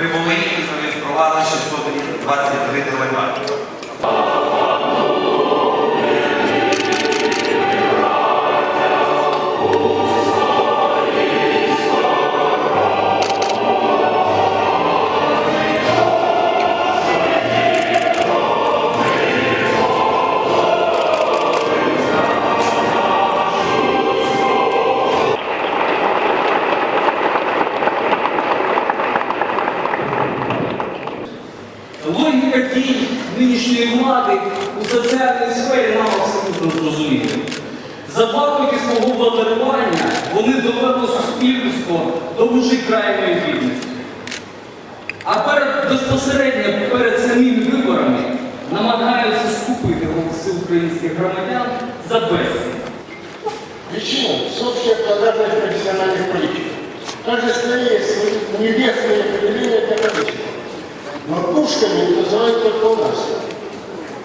Прибули і зареєстрували 623 делегати. Нинішньої влади у соціальній сфері нам абсолютно зрозуміла. За роки свого владарювання вони довели суспільство до межі крайньої бідності. А перед безпосередньо перед самими виборами намагаються скупити голоси українських громадян за безцінь. Причина – всеобщая благодарность профессиональных политиков. Скорее есть небесные определения для политиков. Но пушками называют только у нас.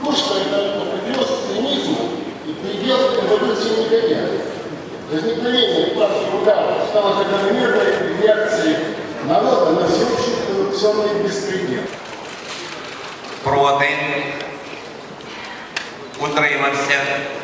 Пушка – это определенность цинизма и предел эволюции негодяя. Возникновение партии удара стало закономерной реакцией народа на всеобщий коррупционный беспредел. Проти. Утримався.